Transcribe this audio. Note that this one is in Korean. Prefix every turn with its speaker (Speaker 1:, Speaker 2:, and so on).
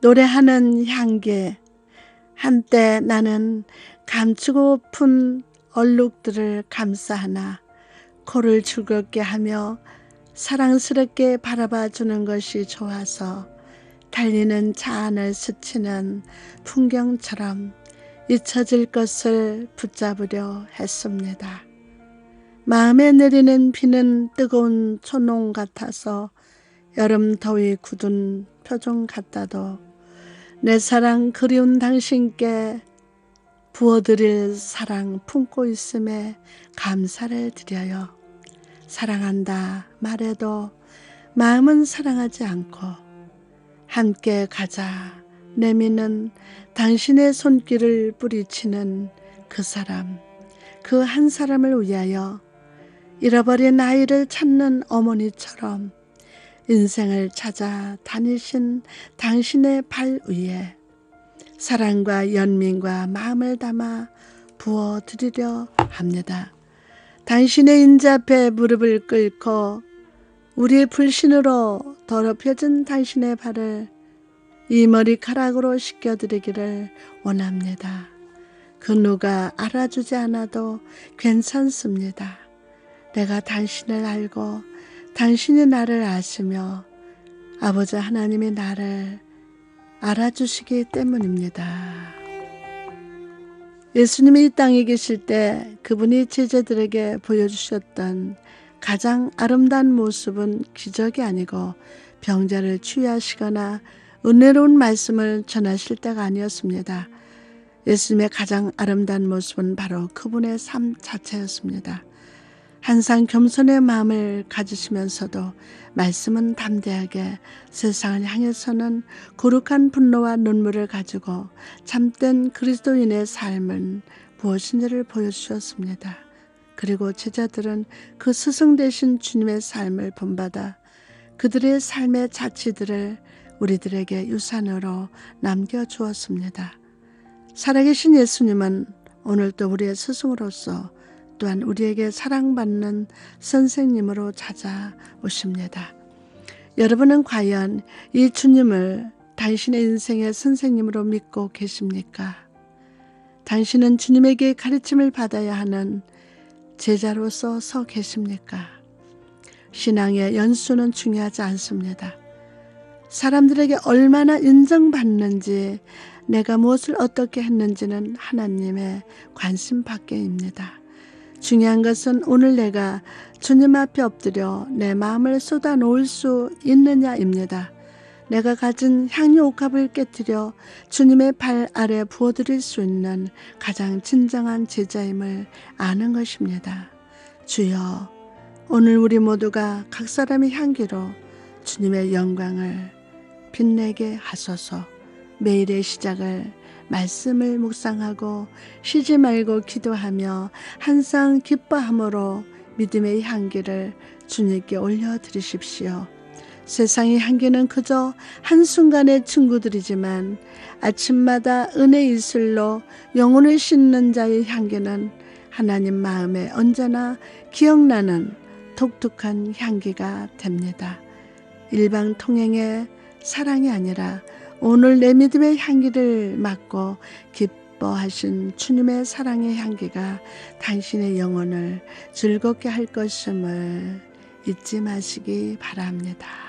Speaker 1: 노래하는 향기. 한때 나는 감추고픈 얼룩들을 감싸하나 코를 즐겁게 하며 사랑스럽게 바라봐 주는 것이 좋아서 달리는 차 안을 스치는 풍경처럼 잊혀질 것을 붙잡으려 했습니다. 마음에 내리는 비는 뜨거운 초농 같아서 여름 더위 굳은 표정 같다도 내 사랑 그리운 당신께 부어드릴 사랑 품고 있음에 감사를 드려요. 사랑한다 말해도 마음은 사랑하지 않고 함께 가자 내미는 당신의 손길을 뿌리치는 그 사람, 그 한 사람을 위하여 잃어버린 아이를 찾는 어머니처럼 인생을 찾아 다니신 당신의 발 위에 사랑과 연민과 마음을 담아 부어 드리려 합니다. 당신의 인자 앞에 무릎을 꿇고 우리의 불신으로 더럽혀진 당신의 발을 이 머리카락으로 씻겨드리기를 원합니다. 그 누가 알아주지 않아도 괜찮습니다. 내가 당신을 알고 당신이 나를 아시며 아버지 하나님이 나를 알아주시기 때문입니다. 예수님이 이 땅에 계실 때 그분이 제자들에게 보여주셨던 가장 아름다운 모습은 기적이 아니고 병자를 치유하시거나 은혜로운 말씀을 전하실 때가 아니었습니다. 예수님의 가장 아름다운 모습은 바로 그분의 삶 자체였습니다. 항상 겸손의 마음을 가지시면서도 말씀은 담대하게 세상을 향해서는 거룩한 분노와 눈물을 가지고 참된 그리스도인의 삶은 무엇인지를 보여주셨습니다. 그리고 제자들은 그 스승 되신 주님의 삶을 본받아 그들의 삶의 자치들을 우리들에게 유산으로 남겨주었습니다. 살아계신 예수님은 오늘도 우리의 스승으로서 또한 우리에게 사랑받는 선생님으로 찾아오십니다. 여러분은 과연 이 주님을 당신의 인생의 선생님으로 믿고 계십니까? 당신은 주님에게 가르침을 받아야 하는 제자로서 서 계십니까? 신앙의 연수는 중요하지 않습니다. 사람들에게 얼마나 인정받는지 내가 무엇을 어떻게 했는지는 하나님의 관심 밖에입니다. 중요한 것은 오늘 내가 주님 앞에 엎드려 내 마음을 쏟아 놓을 수 있느냐입니다. 내가 가진 향유 옥합을 깨뜨려 주님의 발 아래 부어드릴 수 있는 가장 진정한 제자임을 아는 것입니다. 주여, 오늘 우리 모두가 각 사람의 향기로 주님의 영광을 빛내게 하소서 매일의 시작을 말씀을 묵상하고 쉬지 말고 기도하며 항상 기뻐함으로 믿음의 향기를 주님께 올려드리십시오. 세상의 향기는 그저 한순간의 친구들이지만 아침마다 은혜 이슬로 영혼을 씻는 자의 향기는 하나님 마음에 언제나 기억나는 독특한 향기가 됩니다. 일방 통행의 사랑이 아니라 오늘 내 믿음의 향기를 맡고 기뻐하신 주님의 사랑의 향기가 당신의 영혼을 즐겁게 할 것임을 잊지 마시기 바랍니다.